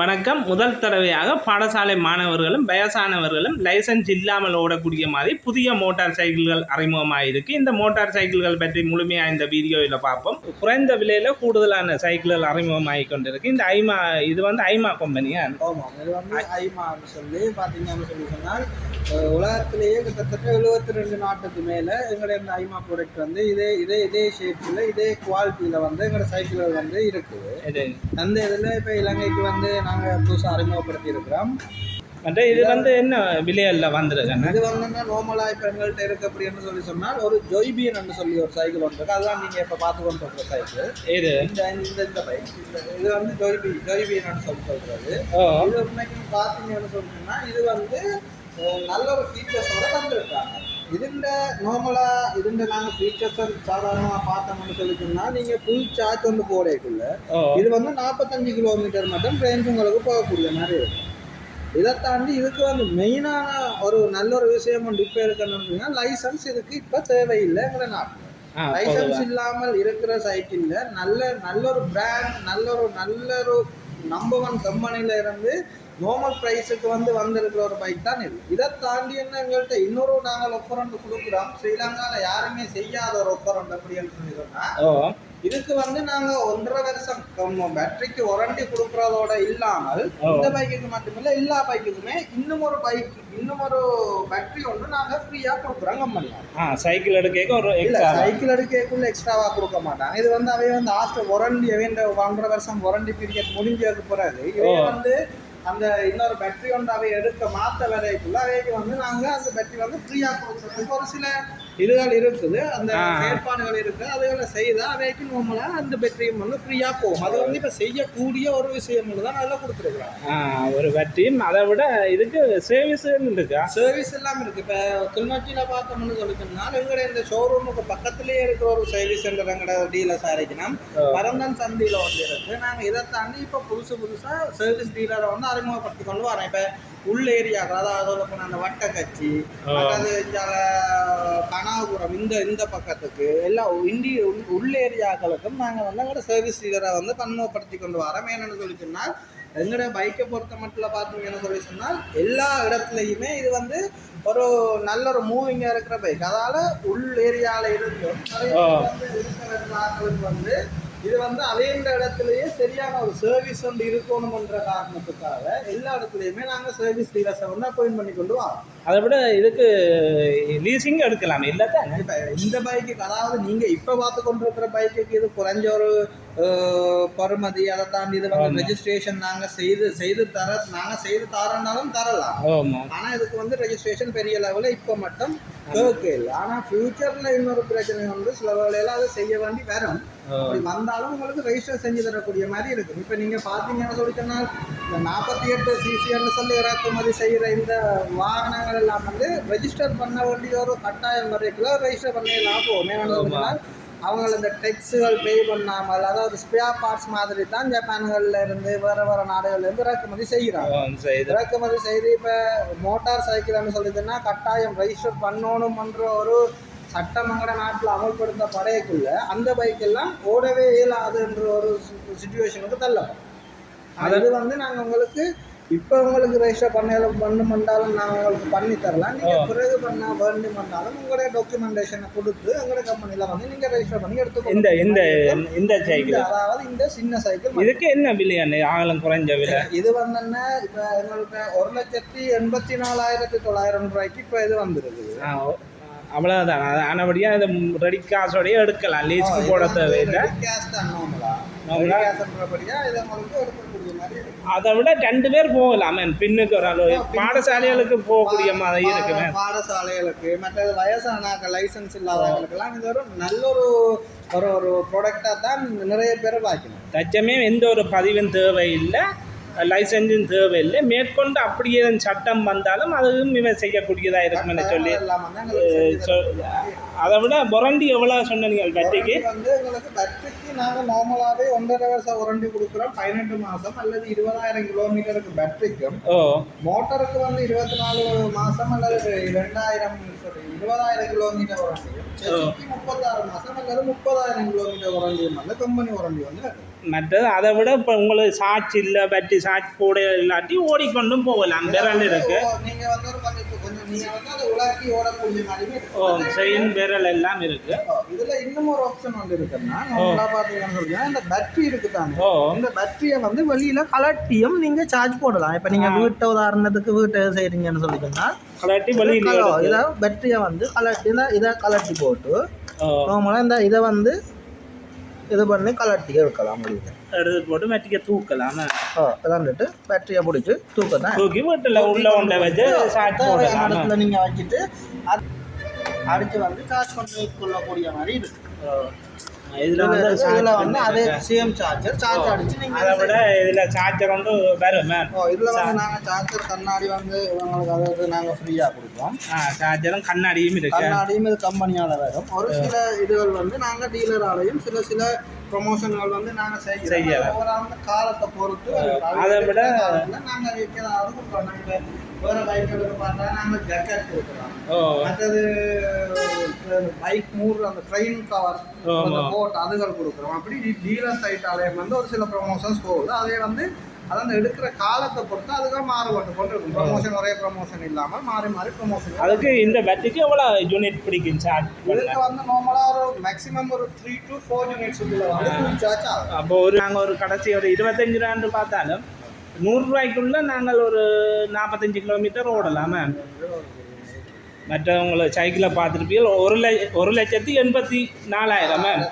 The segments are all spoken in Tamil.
வணக்கம். முதல் தடவையாக பாடசாலை மாணவர்களும் வயசானவர்களும் லைசன்ஸ் இல்லாமல் ஓடக்கூடிய மாதிரி புதிய மோட்டார் சைக்கிள்கள் அறிமுகமாயிருக்கு. இந்த மோட்டார் சைக்கிள்கள் பற்றி முழுமையாக இந்த வீடியோவில் பார்ப்போம். குறைந்த விலையில் கூடுதலான சைக்கிள்கள் அறிமுகமாகி கொண்டிருக்கு. இந்த ஐமா இது வந்து ஐமா கம்பெனியா? இது வந்து ஐமான்னு சொல்லி பார்த்தீங்கன்னு சொல்லி சொன்னால் உலகத்திலேயே கிட்டத்தட்ட எழுபத்தி ரெண்டு நாட்டுக்கு மேலே எங்களுடைய இந்த ஐமா ப்ராடக்ட் வந்து இதே இதே இதே ஷேப்பில் இதே குவாலிட்டியில் வந்து எங்களோட சைக்கிள்கள் வந்து இருக்குது. அந்த இதில் இப்போ இலங்கைக்கு வந்து நாங்கள் புதுசாக அறிமுகப்படுத்தி இருக்கிறோம் மற்ற இது வந்து என்ன விலையில் வந்திருக்குன்னு இது வந்து நார்மலாக இப்போ எங்கள்கிட்ட இருக்கு அப்படின்னு சொல்லி சொன்னால் ஒரு ஜொய்பியன் சொல்லி ஒரு சைக்கிள் ஒன்று இருக்கு. அதுதான் நீங்கள் இப்போ பார்த்து கொண்டு இருக்கிற சைக்கிள் இது இந்த இந்த இந்த பைக் இது வந்து ஜொய்பி ஜொய்பியன் சொல்லி சொல்கிறது இது உண்மைக்கு பார்த்தீங்கன்னு சொல்லிட்டுன்னா இது வந்து நல்ல ஒரு ஃபீச்சர்ஸோட தந்துருக்காங்க. இதுண்ட நார்மலாக இதுண்ட நாங்கள் ஃபீச்சர்ஸ் சாதாரணமாக பார்த்தோம்னு சொல்லிட்டோம்னா நீங்கள் ஃபுல் சார்ஜ் வந்து போடக்குள்ள இது வந்து நாற்பத்தஞ்சு கிலோமீட்டர் மட்டும் ரேஞ்ச் உங்களுக்கு போகக்கூடிய மாதிரி இருக்கும். இதை தாண்டி இதுக்கு வந்து மெயினான ஒரு நல்ல ஒரு விஷயம் ஒன்று இப்போ இருக்கணும்னா லைசன்ஸ் இதுக்கு இப்போ தேவையில்லை எங்களை நாட்டில் லைசன்ஸ். இல்லாமல் இருக்கிற சைக்கிளில் நல்ல நல்ல ஒரு பிராண்ட் நல்ல ஒரு நல்ல ஒரு நம்பர் ஒன் கம்பெனியில் இருந்து நார்மல் ப்ரைஸுக்கு வந்து வந்திருக்கிற ஒரு பைக் தான் இது. இதை தாண்டி என்ன எங்கள்கிட்ட இன்னொரு நாங்கள் ஒப்பரண்ட் கொடுக்குறோம். ஸ்ரீலங்காவில் யாருமே செய்யாத ஒரு ஒப்பரண்ட் அப்படின்னு சொல்லி சொன்னால் இதுக்கு வந்து நாங்கள் ஒன்றரை வருஷம் பேட்டரிக்கு வாரண்டி கொடுக்குறதோட இல்லாமல். இந்த பைக்குக்கு மட்டுமில்லை எல்லா பைக்குக்குமே இன்னும் ஒரு பைக் இன்னும் ஒரு பேட்டரி ஒன்று நாங்கள் ஃப்ரீயாக கொடுக்குறோம் கம்பெனியாக ஆ சைக்கிள் எடுக்க ஒரு சைக்கிள் எடுக்கக்குள்ள எக்ஸ்ட்ராவா கொடுக்க மாட்டாங்க. இது வந்து அவைய வந்து ஆஃப்டர் வாரண்டி அவைய ஒன்றரை வருஷம் வாரண்டி பீரியட் முடிஞ்சதுக்கு பிறகு இவைய ஓ. வந்து அந்த இன்னொரு பேட்டரி வந்து அவை எடுக்க மாற்ற வரைக்குள்ள அவைக்கு வந்து நாங்கள் அந்த பேட்டரி வந்து ஃப்ரீயா இப்போ ஒரு சில இதுகள் இருக்குது அந்த. செயற்பாடுகள் இருக்கு அதுகளை செய்தா அவைக்கு நார்மலா அந்த பேட்டரியும் வந்து ஃப்ரீயா போகும். அது வந்து இப்ப செய்யக்கூடிய ஒரு விஷயம் தான் நல்லா கொடுத்துருக்குறாங்க. ஒரு வட்டியும் அதை விட இதுக்கு சர்வீஸ் இருக்கா? சர்வீஸ் எல்லாம் இருக்கு. இப்போ கிளிநொச்சியில் பார்த்தோம்னு சொல்லிட்டோம்னா எங்களுடைய இந்த ஷோரூமுக்கு பக்கத்துலேயே இருக்கிற ஒரு சர்வீஸ் சென்டர் எங்களோட டீலர்ஸ் ஆയിരിக்கணும் பரந்தன் சந்தியில் வந்து இருக்கு. நாங்கள் இதை தாண்டி இப்போ புதுசு புதுசாக சர்வீஸ் டீலரை வந்து அறிமுகப்படுத்தி கொண்டு வரோம் இப்போ உள் ஏரியாக்கள் அதாவது இப்போ அந்த வட்டக்கச்சி இந்தியால கனாபுரம் இந்த இந்த பக்கத்துக்கு எல்லாம் இண்டி உள்- ஏரியாக்களுக்கும் நாங்கள் வந்து எங்களோட சர்வீஸ் டீலரை வந்து பன்முகப்படுத்தி கொண்டு வரோம் என்னென்னு சொல்லி சொன்னால் எங்களோட பைக்கை பொறுத்த மட்டும் பார்த்தீங்கன்னு சொல்லி சொன்னால் எல்லா இடத்துலையுமே இது வந்து ஒரு நல்ல ஒரு மூவிங்காக இருக்கிற பைக் அதால் உள் ஏரியாவில் இருந்தும் நிறைய வந்து இருக்கிற ஆட்களுக்கு வந்து இது வந்து அவைந்த இடத்துலயே சரியான ஒரு சர்வீஸ் வந்து இருக்கணும்ன்ற காரணத்துக்காக எல்லா இடத்துலையுமே நாங்கள் சர்வீஸ் டீலர்ஸை வந்து அப்பாயின்ட் பண்ணி கொண்டு வரோம். அதை விட இதுக்கு லீசிங் எடுக்கலாம் இல்லை தானே? இந்த பைக்குக்கு அதாவது நீங்கள் இப்போ பார்த்து கொண்டிருக்கிற பைக்குக்கு இது குறைஞ்ச ஒரு பருமதி அதை தாண்டி இது வந்து. ரெஜிஸ்ட்ரேஷன் நாங்கள் செய்து செய்து தர நாங்கள் செய்து தரோன்னாலும் தரலாம். ஆனால் இதுக்கு வந்து ரெஜிஸ்ட்ரேஷன் பெரிய லெவலில் இப்போ மட்டும் கேட்க இல்லை. ஆனால் ஃப்யூச்சரில் இன்னொரு பிரச்சனை வந்து சில வேலையில் அதை செய்ய வேண்டி வரும். அப்படி வந்தாலும் உங்களுக்கு ரெஜிஸ்டர் செஞ்சு தரக்கூடிய மாதிரி இருக்குது இப்போ நீங்கள் பார்த்தீங்கன்னு சொல்லி சொன்னால் இந்த நாற்பத்தி எட்டு சிசின்னு சொல்லி இறக்குமதி செய்கிற இந்த வாகனங்கள் எல்லாம் வந்து ரெஜிஸ்டர் பண்ண வேண்டிய ஒரு கட்டாயம் வரைக்குள்ள ரெஜிஸ்டர் பண்ணலாம் போகும் ஏன்னு அவங்க இந்த டெக்ஸுகள் பே பண்ணாமல் அதாவது ஸ்பேர் பார்ட்ஸ் மாதிரி தான் ஜப்பான்கள்ல இருந்து வேறு வேறு நாடுகள்ல இருந்து இறக்குமதி செய்கிறாங்க. இறக்குமதி செய்து இப்போ மோட்டார் சைக்கிள்னு சொல்லிதுன்னா கட்டாயம் ரெஜிஸ்டர் பண்ணணுமன்ற ஒரு சட்டம் நாட்டில் அமல்படுத்தப்படையக்குள்ள அந்த பைக் எல்லாம் ஓடவே இயலாதுன்ற ஒரு சுச்சுவேஷனுக்கு தள்ளப்படும் அது வந்து நாங்கள் உங்களுக்கு இப்போ உங்களுக்கு ரெஜிஸ்டர் பண்ண பண்ணுமெண்டாலும் நாங்கள் உங்களுக்கு பண்ணி தரலாம். நீங்கள் பிறகு பண்ண வேண்டுமென்றாலும் உங்களுடைய டாக்குமெண்டேஷனை கொடுத்து எங்களுடைய கம்பெனியில் வந்து நீங்கள் ரெஜிஸ்டர் பண்ணி எடுத்துக்கணும் இந்த இந்த இந்த சைக்கிள் அதாவது இந்த சின்ன சைக்கிள் இதுக்கு என்ன விலையாண்ணே ஆகலம் குறைஞ்ச விலை. இது வந்து என்ன? இப்போ எங்களுக்கு ஒரு லட்சத்தி எண்பத்தி நாலாயிரத்தி தொள்ளாயிரம் ரூபாய்க்கு இப்போ இது அவ்வளவுதான். அது ஆனபடியாக இது ரெடி காசோடய எடுக்கலாம். லீஸ்க்கு போட தேவையில்லை. கேஷ் தான் நார்மலா நார்மலா? கேஷ்ன்றபடியா இது உங்களுக்கு அதை விட ரெண்டு பேர் போகலாம். பின்னுக்கு ஒரு அளவு பாடசாலைகளுக்கு போகக்கூடிய மாதிரி இருக்குமே. பா- பாடசாலைகளுக்கு மற்றது வயசானாக்க லைசன்ஸ் இல்லாதவங்களுக்கெல்லாம் இது ஒரு நல்ல ஒரு ஒரு ஒரு ப்ராடக்டாக தான் நிறைய பேர் பார்க்கணும் தச்சமே எந்த ஒரு பதிவும் தேவையில்லை. லைசன்ஸும் தேவையில்லை. மேற்கொண்டு அப்படியே சட்டம் வந்தாலும் அதுவும் இவன் செய்யக்கூடியதாக இருக்கும்னு சொல்லி அதை விட பொரண்டி எவ்வளோ சொன்னீங்க பேட்டரிக்கு இது வந்து எங்களுக்கு பேட்டரிக்கு நாங்கள் நார்மலாகவே ஒன்றரை வருஷம் வாரண்டி கொடுக்குறோம். பதினெட்டு மாதம் அல்லது இருபதாயிரம் கிலோமீட்டருக்கு பேட்டரிக்கும் ஓ. மோட்டருக்கு வந்து இருபத்தி நாலு மாதம் அல்லது ரெண்டாயிரம் இருபதாயிரம் கிலோமீட்டர் வாரண்டியும் செஸ்ஸுக்கு முப்பத்தாறு மாதம் அல்லது முப்பதாயிரம் கிலோமீட்டர் வாரண்டியும் வந்து கம்பெனி வாரண்டி வந்து. மற்றது அதை விட இப்போ உங்களுக்கு சாட்ச் இல்லை பேட்டரி சாட்ச் போட இல்லாட்டி ஓடிக்கொண்டும் போகலாம் விரல் இருக்கு. ஓ, நீங்க வந்து ஒரு செயின் விரல் எல்லாம் இருக்கு. இதுல இன்னும் ஒரு ஆப்ஷன் வந்து இருக்குன்னா பாத்தீங்கன்னு இந்த பேட்டரி இருக்கு தானே இந்த பேட்டரியை வந்து வெளியில கலட்டியும் நீங்க சார்ஜ் போடலாம். இப்ப நீங்க. வீட்டை உதாரணத்துக்கு வீட்டை செய்றீங்கன்னு சொல்லிட்டோம்னா கலாட்டி வெளியில் இதை பேட்டரியை வந்து கலட்டி இதை கலட்டி போட்டு ஓ. நார்மலாக இந்த இதை வந்து இது பண்ணி கலட்டி எடுக்கலாம் முடியுது. எடுத்து போட்டு மெட்டிக்க தூக்கலாம். ஓ இதாண்டுட்டு பேட்டரியை பிடிச்சி தூக்க தான் தூக்கி வீட்டில் உள்ள ஒன்றை வச்சு இடத்துல நீங்கள் வச்சுட்டு அடித்து வந்து சார்ஜ் பண்ணி கொள்ளக்கூடிய மாதிரி இருக்கு. இதில் வந்து இதில் வந்து அதே. சேம் சார்ஜர் சார்ஜ் அடிச்சு அதை விட இதில் சார்ஜர் வந்து வரும் மேம் ஓ இதில் வந்து நாங்கள் சார்ஜர் கண்ணாடி வந்து இவங்களுக்கு அதாவது நாங்கள் ஃப்ரீயாக கொடுப்போம். சார்ஜரும் கண்ணாடியும் இருக்கு. கண்ணாடியும் இது கம்பெனியால் வரும். ஒரு சில இதுகள் வந்து நாங்கள் டீலராலையும் சில சில ப்ரொமோஷன்கள் வந்து நாங்கள் செய்யலாம். காலத்தை பொறுத்து அதை விட- நாங்கள் வைக்கிறதாவது கொடுக்குறோம் நாங்கள் வேறு பைக்குகளுக்கு பார்த்தா நாங்கள் ஜக்கெட் கொடுக்குறோம் மற்றது பைக் மூடுற அந்த ட்ரெயின் கவர் கோட் அதுகள் கொடுக்குறோம். அப்படி டீலர் சைட்டாலயம் வந்து ஒரு சில ப்ரொமோஷன்ஸ் போகுது. அதே வந்து அது அந்த எடுக்கிற காலத்தை பொறுத்து அதுதான் மாறுபட்டு கொண்டு இருக்கும் ப்ரொமோஷன் ஒரே ப்ரொமோஷன் இல்லாமல் மாறி மாறி ப்ரொமோஷன் அதுக்கு இந்த பேட்டரிக்கு எவ்வளோ யூனிட் பிடிக்கும்? சார்ஜ் பண்ண. இதுக்கு வந்து நார்மலாக ஒரு மேக்ஸிமம் ஒரு த்ரீ டு ஃபோர் யூனிட்ஸ் வந்து சார்ஜ் ஆகும். அப்போ ஒரு நாங்கள் ஒரு கடைசி ஒரு இருபத்தஞ்சு ரூபான்னு பார்த்தாலும் நூறுரூவாய்க்குள்ள நாங்கள் ஒரு நாற்பத்தஞ்சு கிலோமீட்டர் ஓடலாமே மற்றவங்களை சைக்கிளை பார்த்துருப்பீங்க. ஒரு ல ஒரு லட்சத்தி எண்பத்தி நாலாயிரம் மேம்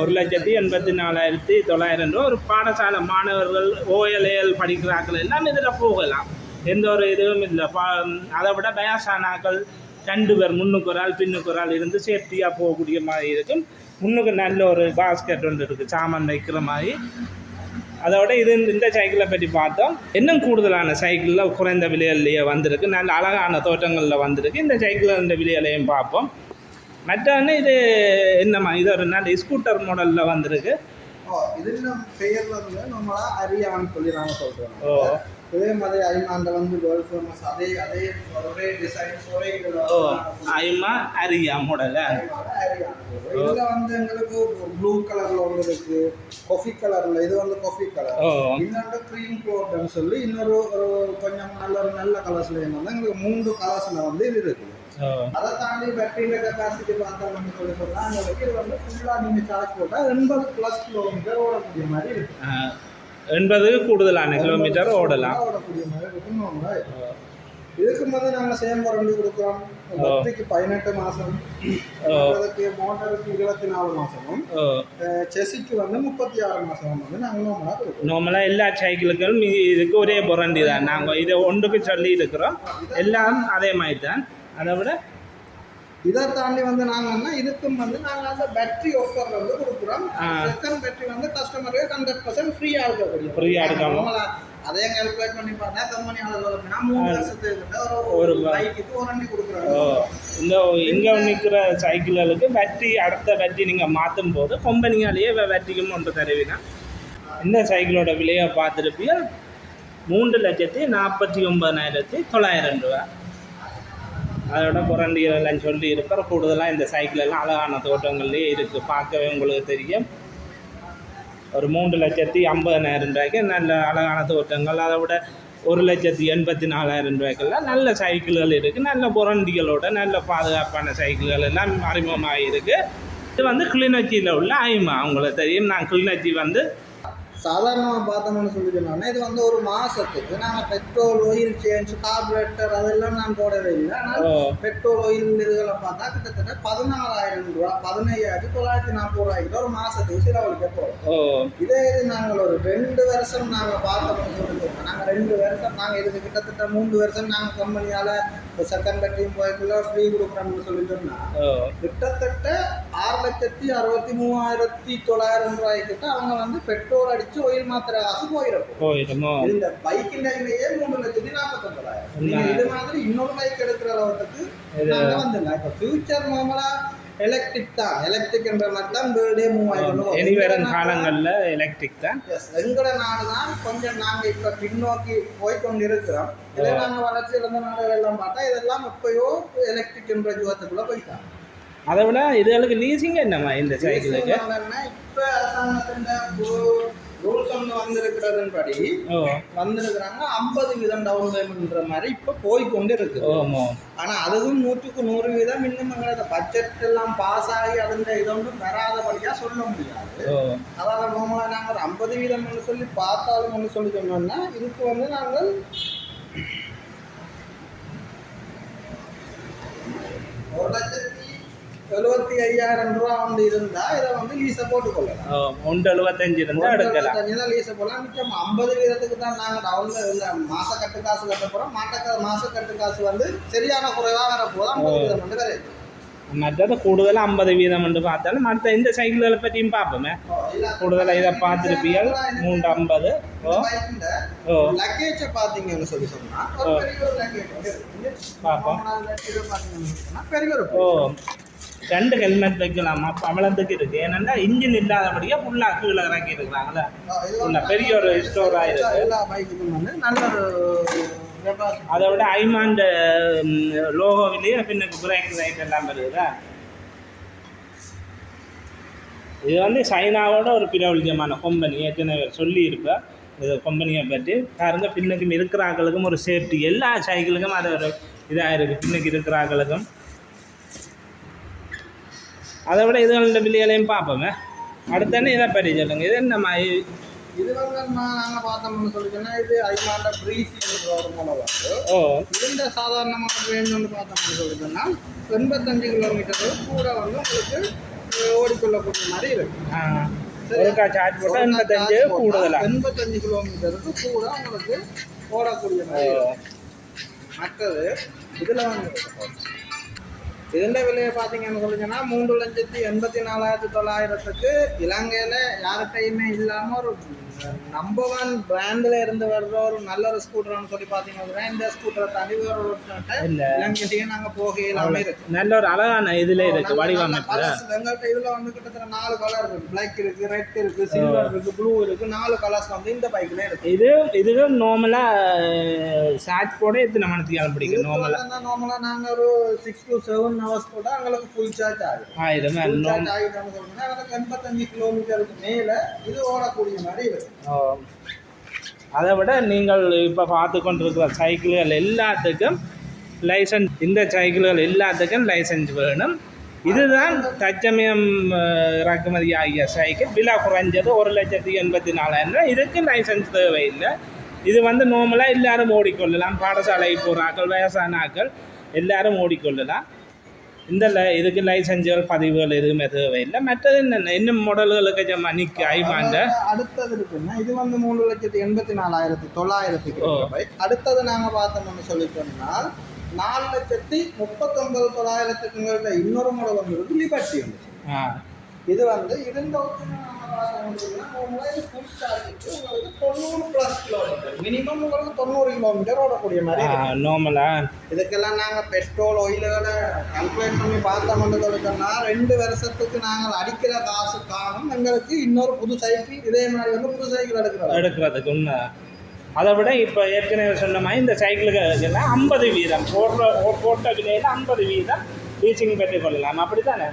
ஒரு லட்சத்தி எண்பத்தி நாலாயிரத்தி தொள்ளாயிரம் ரூபா ஒரு பாடசாலை மாணவர்கள் ஓஎல்ஏஎல் படிக்கிறாக்கள் எல்லாம் இதில் போகலாம். எந்த ஒரு இதுவும் இல்லை. பா அதை விட வயசானாக்கள் ரெண்டு பேர் முன்னுக்கு ஒரு ஆள் பின்னுக்கு ஒரு ஆள் இருந்து சேஃப்டியாக போகக்கூடிய மாதிரி இருக்கும். முன்னுக்கு நல்ல ஒரு பாஸ்கெட் ஒன்று இருக்குது சாமான் வைக்கிற மாதிரி. அதோட இது இந்த- சைக்கிளை பற்றி பார்த்தோம். இன்னும் கூடுதலான சைக்கிளில் குறைந்த விலையிலேயே வந்திருக்கு. நல்ல அழகான தோட்டங்களில் வந்திருக்கு. இந்த சைக்கிள் இந்த விலையிலையும் பார்ப்போம். மற்றொன்று இது என்னம்மா? இது ஒரு நல்ல ஸ்கூட்டர் மாடலில் வந்திருக்கு. ஓ பெயர் வந்து நம்மளா அரியான்னு சொல்லி நாங்க சொல்றோம். ஓ. இதே மாதிரி ஐமாண்ட வந்து வேர்ல்ட் ஃபேமஸ் அதே அதே ஒரே டிசைன்ஸ் ஒரே ஓ ஐமா அரியா மாடலா இதுல வந்து எங்களுக்கு ப்ளூ கலர்ல ஒன்று இருக்கு. காஃபி கலர்ல இது வந்து காஃபி கலர் இன்னொரு க்ரீம் கோட்னு சொல்லி இன்னொரு ஒரு கொஞ்சம் நல்ல நல்ல கலர்ஸ்ல வந்து எங்களுக்கு மூன்று கலர்ஸ்ல வந்து இது இருக்குது. ஓ. அதை தாண்டி பேட்டரியில கெப்பாசிட்டி பார்த்தோம்னு சொல்லி சொன்னா இது வந்து ஃபுல்லா நீங்க சார்ஜ் போட்டா எண்பது பிளஸ் கிலோமீட்டர் ஓடக்கூடிய மாதிரி இருக்கு. எண்பது கூடுதலான கிலோமீட்டர் ஓடலாம். இதுக்கு வந்து நாங்க சேம் வாரண்டி கொடுக்குறோம். பேட்டரிக்கு பதினெட்டு மாசம் ஓ. அதுக்கு மோட்டருக்கு இருபத்தி நாலு மாசமும் ஓ செசிக்கு வந்து முப்பத்தி ஆறு மாசம் வந்து நாங்க நார்மலா கொடுக்குறோம். நார்மலாக எல்லா சைக்கிளுக்கும் இதுக்கு ஒரே புரண்டி தான். நாங்கள் இதை ஒன்றுக்கு சொல்லி இருக்கிறோம். எல்லாம் அதே மாதிரி தான். அதை விட இதை தாண்டி வந்து நாங்க என்ன இதுக்கும் வந்து நாங்க அந்த பேட்டரி ஆஃபர் வந்து கொடுக்குறோம். செகண்ட் பேட்டரி வந்து கஸ்டமருக்கு ஹண்ட்ரட் பர்சன்ட் ஃப்ரீயா இருக்கக்கூடிய Free ஆ இருக்காம. நார்மலா அதே கால்குலேட் பண்ணி பார்த்தா கம்பெனி அளவில் மூணு வருஷத்துக்கு ஒரு பைக்குக்கு ஒரு வண்டி கொடுக்குறாங்க. இந்த இங்கே நிற்கிற சைக்கிள்களுக்கு பேட்டரி அடுத்த பேட்டரி நீங்கள் மாற்றும் போது கம்பெனியாலேயே பேட்டரிக்கும் ஒன்று தருவீங்க. இந்த சைக்கிளோட விலையை பார்த்துருப்பீங்க. மூன்று லட்சத்தி நாற்பத்தி ஒன்பதாயிரத்தி தொள்ளாயிரம் ரூபா அதோட குரண்டிகள்லாம் சொல்லி இருக்கிற கூடுதலாக இந்த சைக்கிள் எல்லாம் அழகான தோட்டங்கள்லேயே இருக்குது பார்க்கவே உங்களுக்கு தெரியும். ஒரு மூன்று லட்சத்தி ஐம்பதனாயிரம் ரூபாய்க்கு நல்ல அழகான தோட்டங்கள். அதை விட ஒரு லட்சத்தி எண்பத்தி நாலாயிரம் ரூபாய்க்கெல்லாம் நல்ல சைக்கிள்கள் இருக்குது நல்ல புரண்டிகளோட நல்ல பாதுகாப்பான சைக்கிள்கள் எல்லாம் அறிமுகமாக இருக்குது இது வந்து கிளிநொச்சியில் உள்ள ஐமா. அவங்களுக்கு தெரியும். நான் கிளிநொச்சி வந்து சாதாரணமாக பார்த்தோம்னு சொல்லி சொன்னோம்னா இது வந்து ஒரு மாசத்துக்கு நாங்கள் பெட்ரோல் ஆயில் சேஞ்ச் கார்பரேட்டர் அதெல்லாம் நான் போடவே இல்லை. ஆனால் பெட்ரோல் ஆயில் இதுகளை பார்த்தா கிட்டத்தட்ட பதினாறாயிரம் ரூபா பதினையாயிரத்தி தொள்ளாயிரத்தி நாற்பது ரூபாய்க்கு ஒரு மாசத்துக்கு செலவழிக்க போகிறோம் இதே இது நாங்கள் ஒரு ரெண்டு வருஷம் நாங்கள் பார்த்தோம்னு சொல்லிட்டு நாங்கள் ரெண்டு வருஷம் நாங்கள் இதுக்கு கிட்டத்தட்ட மூன்று வருஷம் நாங்கள் கம்பெனியால் செகண்ட் பேட்டரியும் போய்க்குள்ள ஃப்ரீ கொடுக்குறோம்னு சொல்லிட்டோம்னா கிட்டத்தட்ட ஆறு லட்சத்தி அறுபத்தி மூவாயிரத்தி தொள்ளாயிரம் ரூபாய்க்கிட்ட அவங்க வந்து பெட்ரோல் அடிச்சு ஒயில் மாத்திர காசு போயிடுமோ? இந்த பைக்கின் விலையே மூணு லட்சத்தி நாற்பத்தொன்பதாயிரம். இது மாதிரி இன்னொரு பைக் எடுக்கிற அளவுக்கு இது- நாங்க வந்துடலாம் இப்போ ஃபியூச்சர் நார்மலா எலக்ட்ரிக் தான். எலக்ட்ரிக் என்ற மாதிரி தான் பேர்டே மூவ் ஆயிடும் இனி வரும். காலங்களில் எலக்ட்ரிக் தான். எஸ் எங்களோட நாடு தான் கொஞ்சம் நாங்க இப்ப பின்னோக்கி போய் கொண்டு இருக்கிறோம் இதே நாங்க வளர்ச்சி இழந்த நாடுகள் எல்லாம் பார்த்தா இதெல்லாம் எப்பயோ எலக்ட்ரிக் என்ற யுகத்துக்குள்ள போயிட்டாங்க. அதை விட இதுகளுக்கு லீசிங் என்னம்மா இந்த சைக்கிளுக்கு இப்ப அரசாங்கத்தின் ரூல்ஸ் ஒன்று வந்திருக்கிறதன்படி வந்திருக்கிறாங்க ஐம்பது வீதம் டவுன் பேமெண்ட்ன்ற மாதிரி இப்போ போய் கொண்டு இருக்கு ஓமோ ஆனா அதுவும் நூற்றுக்கு நூறு வீதம் இன்னும் எங்களோட பட்ஜெட் எல்லாம் பாஸ் ஆகி அதுன்ற இது ஒன்றும் வராதபடியா சொல்ல முடியாது. அதாவது நார்மலாக நாங்கள் ஒரு ஐம்பது வீதம் ஒன்று சொல்லி பார்த்தாலும் சொல்லி சொன்னோம்னா இதுக்கு வந்து நாங்கள் ஒரு லட்சத்தி எழுபத்தி ஐயாயிரம் ரூபா வந்து இருந்தா இதை வந்து லீஸை போட்டுக்கொள்ளலாம். ஒன்று எழுபத்தஞ்சு இருந்தால் எடுக்கலாம். தான் லீஸை போடலாம். மிச்சம் ஐம்பது வீதத்துக்கு தான் நாங்கள் டவுன்ல இல்லை மாச கட்டு காசு கட்ட போகிறோம் மாட்ட மாச கட்டு காசு வந்து சரியான குறைவாக வர போதும். ஐம்பது வீதம் வந்து மற்றது கூடுதலாக ஐம்பது வீதம் என்று பார்த்தாலும் மற்ற இந்த சைக்கிள்களை பற்றியும் பார்ப்போமே. கூடுதலாக இதை பார்த்துருப்பீர்கள். மூன்று ஐம்பது. ஓ. ஓ. லக்கேஜை பார்த்தீங்கன்னு சொல்லி சொன்னா ஒரு பெரிய ஒரு லக்கேஜ் வந்து இருக்கு. பார்ப்போம். பெரிய ஓ. ரெண்டு ஹெல்மெட் வைக்கலாம்? அப்போ அவ்வளோத்துக்கு இருக்கு. ஏன்னா இன்ஜின் இல்லாதபடியா ஃபுல்லாக கீழே இறக்கி இருக்கிறாங்களா பெரிய ஒரு store ஆ இருக்கு. எல்லா பைக்குக்கும் வந்து நல்ல ஒரு. அதை விட ஐமாண்ட லோகோவிலேயே பின்னுக்கு பிரேக் லைட் எல்லாம் வருதுதா இது வந்து சைனாவோட ஒரு பிரபலியமான கம்பெனி ஏற்கனவே சொல்லியிருப்பேன் இது கம்பெனியை பற்றி. பாருங்க பின்னுக்கு இருக்கிற ஆக்களுக்கும் ஒரு சேஃப்டி எல்லா சைக்கிளுக்கும் அது ஒரு இதாக இருக்குது பின்னுக்கு இருக்கிற ஆக்களுக்கும் அதை விட இதுகளோட விலைகளையும் பார்ப்போமே. அடுத்தന്നെ இதை பற்றி சொல்லுங்க. இது என்னம்மா இது வந்து நான் நாங்க பார்த்தோம்னு சொல்லி சொன்னா இது ஐமாண்ட என்ற ஒரு மூலம் வந்து இந்த ரேஞ்ச் வந்து பார்த்தோம்னு சொல்லி சொன்னா எண்பத்தஞ்சு கிலோமீட்டர் கூட வந்து உங்களுக்கு ஓடிக்கொள்ளக்கூடிய மாதிரி இருக்கு. ஒருக்கா சார்ஜ் போட்டால் எண்பத்தஞ்சு கூடுதலாக எண்பத்தஞ்சு கிலோமீட்டருக்கு கூட உங்களுக்கு ஓடக்கூடிய மாதிரி. மற்றது இதில் வந்து இதுண்ட விலையை பார்த்தீங்கன்னு சொல்லிங்கன்னா மூன்று லட்சத்தி எண்பத்தி நாலாயிரத்தி தொள்ளாயிரத்துக்கு இலங்கையில் யார்கிட்டையுமே இல்லாமல் ஒரு நம்பர் ஒன் பிராண்ட்ல இருந்து வர்ற ஒரு நல்ல ஒரு ஸ்கூட்டர்னு சொல்லி பார்த்தீங்கன்னா இந்த ஸ்கூட்டரை தாண்டி வேற இல்ல. இலங்கையிலேயே நாங்க போக இல்லாம இருக்கு. நல்ல ஒரு அழகான இதுல இருக்கு வடிவமைப்புல. எங்கள்கிட்ட இதுல வந்து கிட்டத்தட்ட நாலு கலர் இருக்கு. பிளாக் இருக்கு ரெட் இருக்கு சில்வர் இருக்கு ப்ளூ இருக்கு. நாலு கலர்ஸ் வந்து இந்த பைக்ல இருக்கு. இது இதுவும் நார்மலா சார்ஜ் போட எத்தனை மணிக்கு பிடிக்கும் நார்மலா நார்மலா நாங்க ஒரு சிக்ஸ் டு செவன் ஹவர்ஸ் கூட எங்களுக்கு ஃபுல் சார்ஜ் ஆகும். ஆயிரம் எண்பத்தஞ்சு கிலோமீட்டருக்கு மேல இது ஓடக்கூடிய மாதிரி இருக்கு. அதை விட நீங்கள் இப்போ பார்த்து கொண்டிருக்கிற சைக்கிள்கள் எல்லாத்துக்கும் லைசன்ஸ் இந்த சைக்கிள்கள் எல்லாத்துக்கும் லைசன்ஸ் வேணும். இதுதான் தச்சமயம் இறக்குமதி ஆகிய சைக்கிள். விலை குறைஞ்சது ஒரு லட்சத்தி எண்பத்தி நாலாயிரம் ரூபாய். இதுக்கு லைசன்ஸ் தேவையில்லை. இது வந்து நார்மலாக எல்லாரும் ஓடிக்கொள்ளலாம். பாடசாலை போகிறாக்கள் வயசானாக்கள் எல்லாரும் ஓடிக்கொள்ளலாம். இந்த இதுக்கு லைசன்ஸுகள் பதிவுகள் எதுவுமே தேவையில்லை மற்றது என்ன இன்னும் மாடல்களுக்கு ஜம்மா நிற்க ஐமாண்ட அடுத்தது இருக்குன்னா இது வந்து மூணு லட்சத்தி எண்பத்தி நாலாயிரத்தி தொள்ளாயிரத்தி ஓ. ரூபாய் அடுத்தது நாங்க பார்த்தோம்னு சொல்லி சொன்னால் நாலு லட்சத்தி முப்பத்தொன்பது தொள்ளாயிரத்துக்குங்கள்ட்ட இன்னொரு மாடல் வந்து லிபர்ட்டி வந்து இது வந்து இருந்த மினிமம் உங்களுக்கு தொண்ணூறு கிலோமீட்டர் ஓடக்கூடிய மாதிரி. நார்மலா இதுக்கெல்லாம் நாங்கள் பெட்ரோல் ஆயில்களை கல்குலேட் பண்ணி சொல்லிட்டோம்னா ரெண்டு வருஷத்துக்கு நாங்கள் அடிக்கிற காசு காணும் எங்களுக்கு இன்னொரு புது சைக்கிள் இதே மாதிரி வந்து புது சைக்கிள் எடுக்கிறோம் எடுக்கிறதுக்கு உண்மை. அதை விட இப்போ ஏற்கனவே சொன்ன மாதிரி இந்த சைக்கிளுக்கு ஐம்பது வீதம். போடுற போட்ட விலையில் ஐம்பது வீதம் லீசிங் பெற்றுக் கொள்ளலாம் அப்படி தானே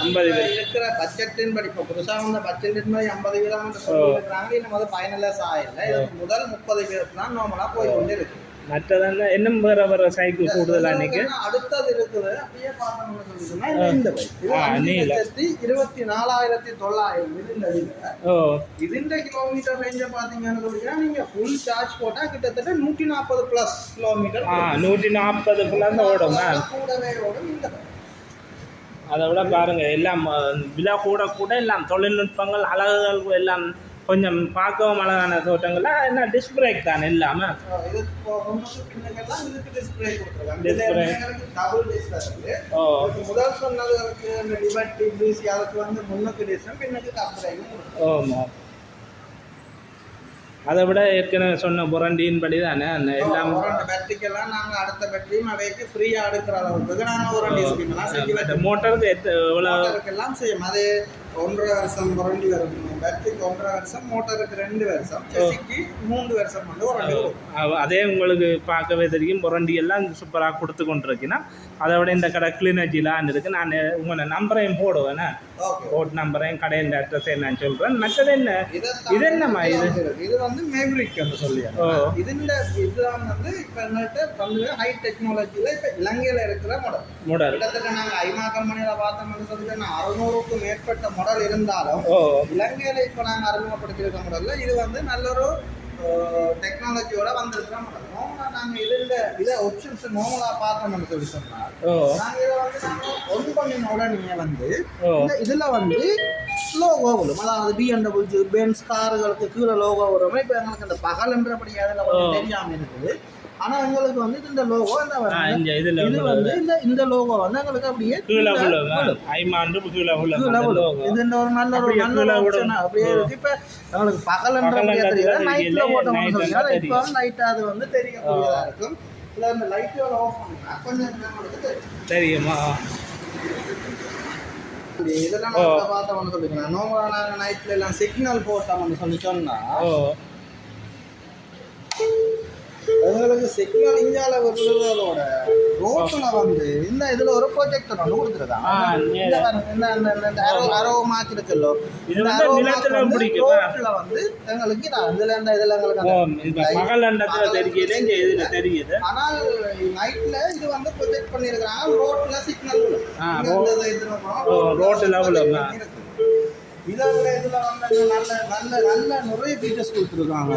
ஐம்பது இப்ப இருக்கிற பட்ஜெட்டின் படி இப்போ புதுசாக வந்த பட்ஜெட்டின் படி ஐம்பது வீதம் வந்து சொல்லியிருக்கிறாங்க. இன்னும் வந்து ஃபைனலைஸ் ஆகல இது முதல் முப்பது வீதம் தான் நார்மலாக போய் கொண்டு இருக்கு மற்றதெல்லாம் இன்னும் வேற வேற சைக்கிள் கூடுதலாக அன்னைக்கு அடுத்தது இருக்குது. அப்படியே பார்த்தோம்னு இந்த பைக் இருபத்தி நாலாயிரத்தி தொள்ளாயிரம் ஓ. இதுன்ற கிலோமீட்டர் ரேஞ்சை பார்த்தீங்கன்னு சொல்லிங்கன்னா நீங்கள் ஃபுல் சார்ஜ் போட்டால் கிட்டத்தட்ட நூற்றி நாற்பது ப்ளஸ் கிலோமீட்டர் ஆ நூற்றி நாற்பதுக்குள்ள தான் ஓடும். கூடவே ஓடும் இந்த. அதை விட பாருங்க எல்லாம் விலை கூட கூட எல்லாம் தொழில்நுட்பங்கள் அழகுகள் எல்லாம் கொஞ்சம் பார்க்கவும் அழகான தோட்டங்கள்ல என்ன டிஸ்க் பிரேக் தான் இல்லாமல் ஓ. முதல் சொன்னதுக்கு இந்த லிபர்ட்டி அதுக்கு வந்து முன்னுக்கு டிஸ்பிளே பின்னுக்கு ஆமாம் அதை விட ஏற்கனவே சொன்ன புரண்டியின் படி தானே? அந்த எல்லாம் பேட்டரிக்கெல்லாம் நாங்கள் அடுத்த பேட்டரியும் அவைக்கு ஃப்ரீயாக எடுக்கிற அளவுக்கு நாங்கள் ஒரு டிஸ்பிளேலாம் செஞ்சு அந்த மோட்டருக்கு எவ்வளோ செய்யும். அது ஒன்றரை வருஷம் புரண்டி வரும் பேட்டரிக்கு ஒன்றரை வருஷம் மோட்டருக்கு ரெண்டு வருஷம். செசிக்கு மூன்று வருஷம் வந்து ஒரு அதே உங்களுக்கு பார்க்கவே தெரியும். புரண்டி எல்லாம் சூப்பராக கொடுத்து கொண்டிருக்கீங்கன்னா அதை விட இந்த கடை கிளினர்ஜிலாம் இருக்கு. நான் உங்களை நம்பரையும் போடுவேன். ஓகே. போட் நம்பரையும் கடையின் அட்ரஸையும் நான் சொல்கிறேன் மற்றது என்ன? இது என்னம்மா இது? இது? வந்து மேப்ரிக் என்று சொல்லி ஓ. இதுல இதுதான் வந்து இப்ப எங்கள்கிட்ட வந்து ஹை டெக்னாலஜில இப்ப இலங்கையில இருக்கிற மாடல் முடல் கிட்டத்தட்ட நாங்க ஐமா கம்பெனியில பார்த்தோம்னு சொல்லிட்டு அறுநூறுக்கும் மேற்பட்ட மாடல் இருந்தாலும் ஓ. இலங்கையில இப்ப நாங்க அறிமுகப்படுத்தியிருக்க மாடல்ல இது வந்து நல்ல ஒரு டெக்னாலஜியோட வந்திருக்கிற மாடல் நார்மலா நாங்க இதுல இதை ஒப்ஷன்ஸ் நார்மலா பார்த்தோம்னு சொல்லி சொன்னா ஓ. நாங்க இதை வந்து நாங்க ஒன் பண்ணின உடனே வந்து இதுல வந்து லோகோ வரும் அதாவது பிஎன்டபிள்யூ பென்ஸ் கார்களுக்கு கீழே லோகோ வரும் இப்போ எங்களுக்கு இந்த பகல்ன்றபடி அதில் ஓ. தெரியாம இருக்குது. ஆனா எங்களுக்கு வந்து இந்த லோகோ இந்த இதில் இது வந்து இந்த இந்த லோகோ வந்து எங்களுக்கு அப்படியே கீழே ஐமாண்டு அந்த. இது இந்த ஒரு நல்ல ஒரு அப்படியே நல்ல அப்படியே இருக்கு. இப்ப எங்களுக்கு பகல்ன்றபடியா பகல்ன்றது தெரியல நைட்ல night போட்டோம்னு சொல்லி தான் இப்போ. லைட்டா அது வந்து தெரியக்கூடியதா இருக்கும். இதுல இந்த லைட்டோட ஆஃப் பண்ணா கொஞ்சம் நம்மளுக்கு தெரியும்? இதெல்லாம் பார்த்தோம்னு சொல்லிக்கலாம். நோம்பலா நாங்க நைட்ல எல்லாம் சிக்னல் போட்டோம்னு சொல்லி சொன்னா எங்களுக்கு சிக்னல் இந்தியால விடுறதோட ரோட்ல வந்து இந்த இதுல ஒரு ப்ரொஜெக்டர் ஒன்று கொடுத்துருக்காங்க ஆ, இந்த பாருங்க, இந்த இந்த வந்து எங்களுக்கு இதா, இதுல இந்த இதுல எங்களுக்கு தெரியுது. ஆனால் நைட்ல இது வந்து ப்ரொஜெக்ட் பண்ணியிருக்கிறாங்க. ரோட்ல சிக்னல் ஆ, ஓ, road level ல, ஆ. இதை விட இதுல வந்து நல்ல நல்ல நல்ல நிறைய ஃபீச்சர்ஸ் கொடுத்துருக்காங்க.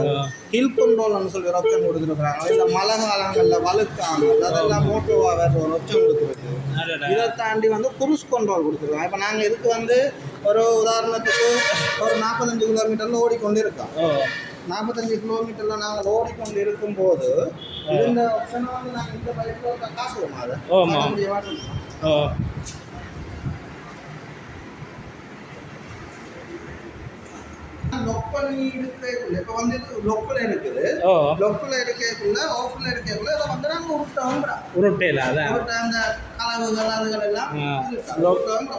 ஹில் கண்ட்ரோல்னு சொல்லி ஒரு ஆப்ஷன் கொடுத்துருக்காங்க. இந்த மழை காலங்களில் வழுக்காங்க. அதெல்லாம் மோட்டோவா வேற ஒரு ஆப்ஷன் கொடுத்துருக்கு. இதை தாண்டி வந்து குரூஸ் கண்ட்ரோல் கொடுத்துருக்காங்க. இப்போ நாங்கள் இதுக்கு வந்து ஒரு உதாரணத்துக்கு ஒரு நாற்பத்தஞ்சு கிலோமீட்டரில் ஓடிக்கொண்டு இருக்கோம். நாற்பத்தஞ்சு கிலோமீட்டரில் நாங்கள் ஓடிக்கொண்டு இருக்கும்போது இந்த ஆப்ஷனை வந்து நாங்கள் இந்த பைக்கில் காசுவோம் அதை? ஆமா. காட்ட முடிய மாட்டோம். ஓ லொக் பண்ணி இருக்கக்குள்ள இப்போ வந்து லொக்கில் இருக்குது லொக்கில் இருக்கக்குள்ள ஆஃபில் இருக்கக்குள்ள இதை வந்து நாங்கள் உருட்டோம் உருட்டையில் அதான். உருட்ட அந்த கலவுகள் அதுகள் எல்லாம்.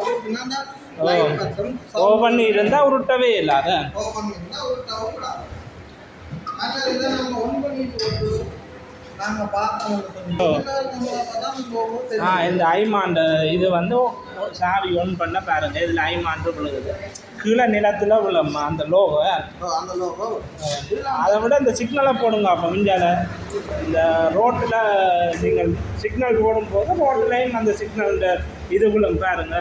உருட்டினா அந்த ஓ. light பட்டம், ஓ sound பண்ணி இருந்தால் உருட்டவே இல்லை அதான். ஓப்பன் பண்ணினா உருட்டவும் கூடாது மற்ற இதை நம்ம ஒன் பண்ணிட்டு போட்டு நாங்கள் பார்த்தோம் ஓ. பார்த்தா ஆ இந்த ஐமாண்ட இது வந்து சாவி ஒன் பண்ண பாருங்க. இதில் ஐமாண்டு விழுகுது கீழே நிலத்தில் விழும் அந்த லோகோ அந்த லோகோ அதை விட இந்த சிக்னலை போடுங்க அப்போ மிஞ்சால இந்த ரோட்டில் நீங்கள் சிக்னல் போடும்போது ரோட்லேயும் அந்த சிக்னல் இது விழும் பாருங்க.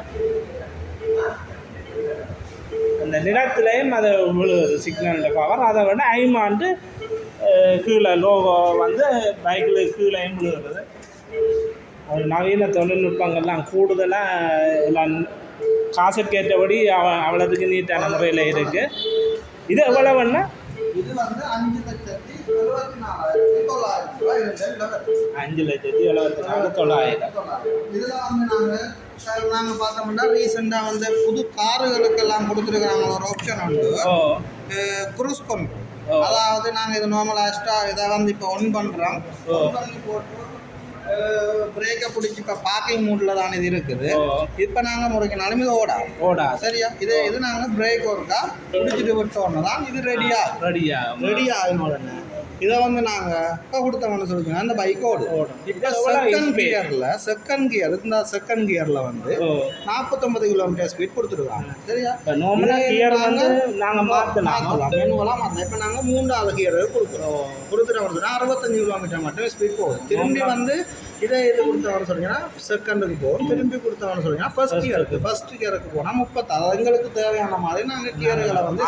அந்த நிலத்திலையும் அது விழுகுது சிக்னலோட பவர் அதை விட ஐமாண்டு கீழே லோகோ வந்து பைக்கில் கீழேயும் விழுகிறது. அது நவீன தொழில்நுட்பங்கள்லாம் கூடுதலாக எல்லாம் காசுக்கேற்றபடி அவ அவ்வளோதுக்கு நீட்டான முறையில் இருக்குது இது எவ்வளவுன்னா? இது வந்து அஞ்சு லட்சத்தி எழுபத்தி நாலாயிரத்தி தொள்ளாயிரம். அஞ்சு லட்சத்தி எழுபத்தி நாலு தொள்ளாயிரம். இதுல வந்து நாங்க சார் நாங்க பார்த்தோம்னா ரீசெண்டா வந்து புது காருகளுக்கெல்லாம் கொடுத்துருக்காங்க ஒரு ஆப்ஷன் உண்டு. Cruise control. அதாவது நாங்க இது நார்மலா எக்ஸ்ட்ரா இதை வந்து இப்போ ஒன் பண்றோம். ஓ. ஒன் பண்ணி போட்டு பிரேக்கை பிடிச்சி இப்போ பார்க்கிங் மூட்ல தான் இது இருக்குது. இப்போ நாங்க முறைக்கினாலும் இது ஓடாது ஓடா. சரியா? இது இது நாங்க பிரேக் ஒர்க்கா பிடிச்சிட்டு விட்டோம்னா தான் இது ரெடியா ரெடியா ரெடி ஆகும் உடனே. இதை வந்து நாங்க இப்போ கொடுத்தோம்னு சொல்லுங்க அந்த பைக் ஓடும் இப்போ செகண்ட்? கியர்ல செகண்ட் கியர் இந்த செகண்ட் கியர்ல வந்து ஓ. நாற்பத்தொன்பது கிலோமீட்டர் ஸ்பீட் கொடுத்துருக்காங்க. சரியா? நார்மலாக கியர் வந்து நாங்கள் மாற்றலாம் மெனுவெல்லாம் மாற்றலாம் இப்போ நாங்கள் மூன்றாவது கியர் கொடுக்குறோம். கொடுத்துட்டு கொடுத்துட்டா அறுபத்தஞ்சு கிலோமீட்டர் மட்டுமே ஸ்பீட் போகுது. திரும்பி வந்து இதே இது கொடுத்தவன்னு சொன்னீங்கன்னா செகண்டுக்கு போகும் திரும்பி கொடுத்தவன்னு சொன்னீங்கன்னா ஃபர்ஸ்ட் கியருக்கு ஃபர்ஸ்ட் கியருக்கு போனால் முப்பத்தாறு. எங்களுக்கு தேவையான மாதிரி நாங்கள் கியர்களை வந்து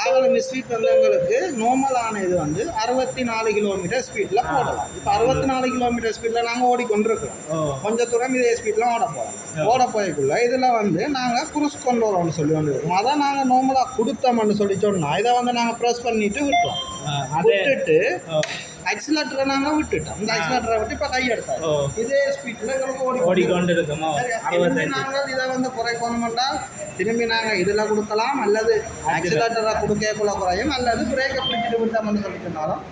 ஆகலம் ஸ்பீட் வந்து எங்களுக்கு நார்மலான இது வந்து அறுபத்தி நாலு கிலோமீட்டர் ஸ்பீடில் போடலாம். இப்போ அறுபத்தி நாலு கிலோமீட்டர் ஸ்பீடில் நாங்கள் ஓடிக்கொண்டிருக்கிறோம். கொஞ்சம் தூரம் இதே ஸ்பீடில் ஓட போகிறோம் ஓட போய்க்குள்ள இதில் வந்து நாங்கள் குரூஸ் கொண்டு சொல்லி வந்துருக்கோம். அதான் நாங்கள் நார்மலாக கொடுத்தோம்னு சொல்லி சொன்னோம் இதை வந்து நாங்கள் ப்ரெஸ் பண்ணிட்டு விட்டோம். விட்டுட்டு நாங்கள் விட்டுட்டோம். இந்த ஆக்சிலேட்டரை விட்டு இப்போ கை எடுத்தாங்க ஓ. இதே ஸ்பீடில் எங்களுக்கு ஓடி ஓடிக்கொண்டு இருக்குமோ நாங்கள் இதை வந்து குறைக்கணுமெண்டா திரும்பி நாங்கள் இதில் கொடுக்கலாம். அல்லது ஆக்சிலேட்டரை கொடுக்கக்குள்ள குறையும். அல்லது பிரேக்கை பிடிச்சிட்டு விட்டோம்னு சொல்லி சொன்னாலும்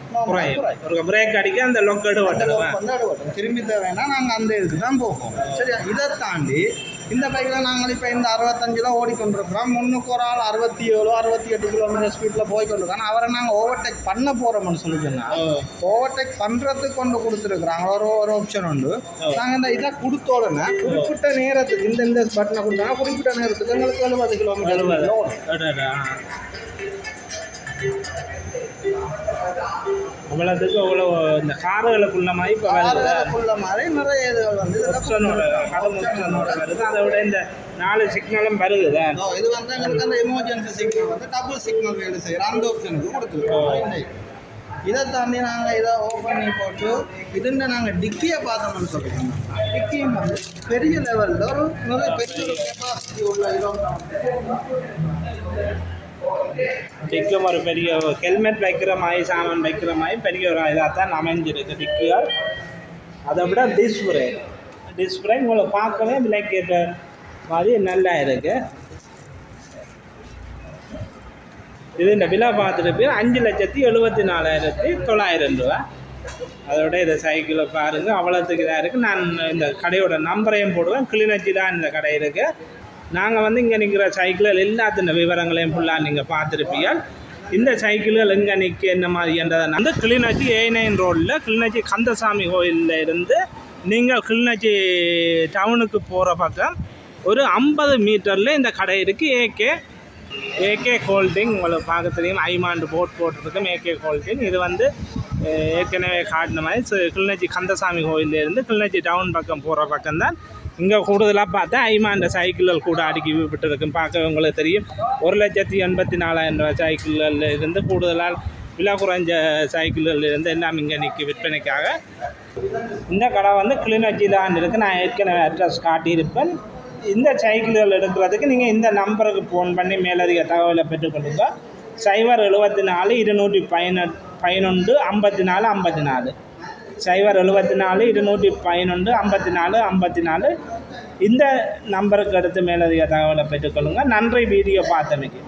பிரேக் அடிக்க அந்த லொக்கெடு வந்து எடுக்கட்டும். திரும்பி தேவைன்னா நாங்கள் அந்த இதுக்கு தான் போவோம். சரியா? இதை தாண்டி இந்த பைக்கில் நாங்கள் இப்போ இந்த அறுபத்தஞ்சில் ஓடிக்கொண்டிருக்கிறோம். முன்னுக்கு ஒரு ஆள் அறுபத்தி ஏழு அறுபத்தி எட்டு கிலோமீட்டர் ஸ்பீடில் போய்க்கொண்டிருக்கோம் அவரை நாங்கள் ஓவர்டேக் பண்ண போகிறோம்னு சொல்லி சொன்னாங்க. ஓவர்டேக் பண்ணுறதுக்கு கொண்டு கொடுத்துருக்குறாங்க. ஒரு ஒரு ஆப்ஷன் உண்டு. நாங்கள் இந்த இதை கொடுத்த உடனே குறிப்பிட்ட நேரத்துக்கு இந்த இந்த பட்டனை கொடுத்தாங்க குறிப்பிட்ட நேரத்துக்கு எங்களுக்கு எழுபது கிலோமீட்டர். ஓடும். அவ்வளோத்துக்கு அவ்வளோ இந்த கார்களுக்குள்ள மாதிரி இப்போ வருது கார்களுக்குள்ள மாதிரி நிறைய இதுகள் வந்து ஆப்ஷனோட கடன் ஆப்ஷனோட வருது. அதை விட இந்த நாலு சிக்னலும் வருகுதா ஓ, இது வந்து எங்களுக்கு அந்த எமர்ஜென்சி சிக்னல் வந்து டபுள் சிக்னல் வேலை செய்கிற அந்த ஆப்ஷனுக்கு கொடுத்துருக்கோம். இதை தாண்டி நாங்கள் இதை ஓப்பன் பண்ணி போட்டு இதுண்ட நாங்கள் டிக்கியை பார்த்தோம்னு சொல்லியிருக்கோம் டிக்கியும் வந்து பெரிய லெவலில் ஒரு பெரிய ஒரு கெப்பாசிட்டி உள்ள இடம் டிக்கும் ஒரு பெரிய ஹெல்மெட் வைக்கிற மாதிரி சாமான் வைக்கிற மாதிரி பெரிய ஒரு இதாக தான் அமைஞ்சிருக்கு டிக்குகள் அதை விட டிஸ்பிளே டிஸ்பிளே உங்களை பார்க்கவே விலைக்கேற்ற மாதிரி நல்லா இருக்கு. இது இந்த விலை பார்த்துட்டு அஞ்சு லட்சத்தி எழுபத்தி நாலாயிரத்தி தொள்ளாயிரம் ரூபா. அதோட இந்த சைக்கிளை பாருங்கள் அவ்வளோத்துக்கு இதாக இருக்குது நான் இந்த கடையோட நம்பரையும் போடுவேன். கிளிநொச்சி தான் இந்த கடை இருக்குது நாங்கள் வந்து இங்கே நிற்கிற சைக்கிள்கள் எல்லாத்தின விவரங்களையும் ஃபுல்லாக நீங்கள் பார்த்துருப்பீங்க இந்த சைக்கிள்கள் எங்கே நிற்க என்ன மாதிரின்றதை வந்து கிளிநொச்சி ஏ நைன் ரோடில் கிளிநொச்சி கந்தசாமி கோயிலில் இருந்து நீங்கள் கிளிநொச்சி டவுனுக்கு போகிற பக்கம் ஒரு ஐம்பது மீட்டரில் இந்த கடை இருக்குது ஏகே ஏகே கோல்டிங் உங்களுக்கு பார்க்க தெரியும். ஐமாண்டு போட் போட்டிருக்கும். ஏகே ஹோல்டிங் இது வந்து ஏற்கனவே காட்டின மாதிரி கிளிநொச்சி கந்தசாமி கோயிலேருந்து கிளிநொச்சி டவுன் பக்கம் போகிற பக்கம் தான் இங்கே கூடுதலாக பார்த்தா ஐமாண்ட சைக்கிள்கள் கூட அடுக்கி விட்டுருக்கும். பார்க்க உங்களுக்கு தெரியும். ஒரு லட்சத்தி எண்பத்தி நாலாயிரம் ரூபாய் சைக்கிள்கள் இருந்து கூடுதலாக விலை குறைஞ்ச சைக்கிள்கள் இருந்து எல்லாம் இங்கே நிற்கி விற்பனைக்காக. இந்த கடை வந்து கிளிநொச்சி தான் இருக்குது நான் ஏற்கனவே அட்ரஸ் காட்டியிருப்பேன். இந்த சைக்கிள்கள் எடுக்கிறதுக்கு நீங்கள் இந்த நம்பருக்கு ஃபோன் பண்ணி மேலதிக தகவலை பெற்றுக்கொள்ளுங்க. சைபர் எழுபத்தி நாலு இருநூற்றி பதினெட் பதினொன்று ஐம்பத்தி நாலு ஐம்பத்தி நாலு. சைவர் எழுபத்தி நாலு இருநூற்றி பதினொன்று ஐம்பத்தி நாலு ஐம்பத்தி நாலு இந்த நம்பருக்கு அடுத்து மேலதிக தகவலை பெற்றுக்கொள்ளுங்கள் நன்றி வீடியோ பார்த்தமைக்கு.